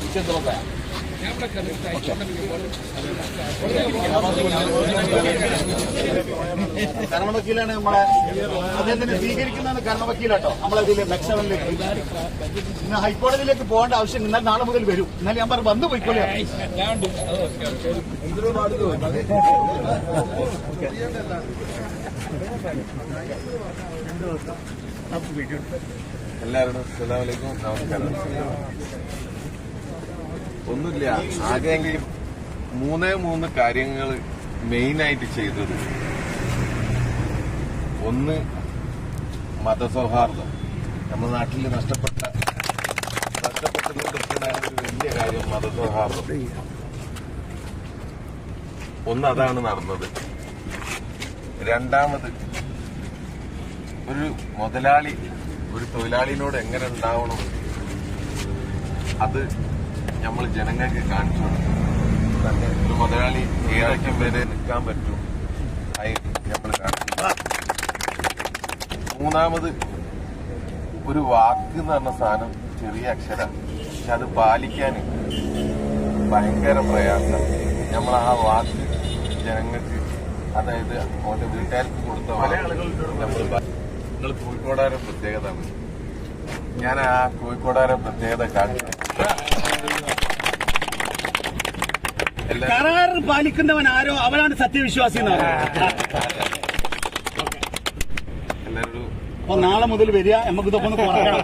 一千多少块？കർമ്മവക്കീലാണ് നമ്മളെ അദ്ദേഹത്തിന് സ്വീകരിക്കുന്നതാണ് കർമ്മവക്കീലാട്ടോ നമ്മളെ ഇതിൽ മെക്സവനിലേക്ക്. ഇന്ന് ഹൈക്കോടതിയിലേക്ക് പോകേണ്ട ആവശ്യം എന്നാൽ നാളെ മുതൽ വരും. എന്നാലും ഞാൻ പറഞ്ഞു വന്നു പോയിക്കോളിയ എല്ലാവരോടും അസ്സലാമലൈക്കും നമസ്കാരം. ഒന്നുമില്ല. ആകെയെങ്കിൽ മൂന്നേ മൂന്ന് കാര്യങ്ങൾ മെയിനായിട്ട് ചെയ്തത്. ഒന്ന് മതസൗഹാർദ്ദം. നമ്മുടെ നാട്ടിൽ നഷ്ടപ്പെട്ട നഷ്ടപ്പെട്ടതുകൊണ്ടിരിക്കുന്ന ഒരു വലിയ കാര്യം മതസൗഹാർദ്ദം. ഒന്ന് അതാണ് നടന്നത്. രണ്ടാമത് ഒരു മുതലാളി ഒരു തൊഴിലാളിനോട് എങ്ങനെ ഉണ്ടാവണം? അത് നമ്മൾ ജനങ്ങൾക്ക് കാണിച്ചു കൊടുക്കും. ഒരു മുതലാളി ഏതൊക്കെ വരെ നിൽക്കാൻ പറ്റും? ആയി നമ്മൾ കാണിച്ചു മൂന്നാമത് ഒരു വാക്ക് എന്ന് പറഞ്ഞ സാധനം ചെറിയ അക്ഷര പക്ഷെ അത് പാലിക്കാൻ ഭയങ്കര പ്രയാസം. നമ്മൾ ആ വാക്ക് ജനങ്ങൾക്ക് അതായത് അവന്റെ വീട്ടുകാർക്ക് കൊടുത്ത നമ്മൾ നിങ്ങൾ കോഴിക്കോടാരെ പ്രത്യേകത ഞാൻ ആ കോഴിക്കോടാരെ പ്രത്യേകത കാണിച്ചു കരാർ പാലിക്കുന്നവൻ ആരോ അവനാണ് സത്യവിശ്വാസി എന്ന് പറയുന്നത്. അപ്പൊ നാളെ മുതൽ വരിക നമുക്ക് ഇതൊക്കെ ഒന്ന് കുറക്കണം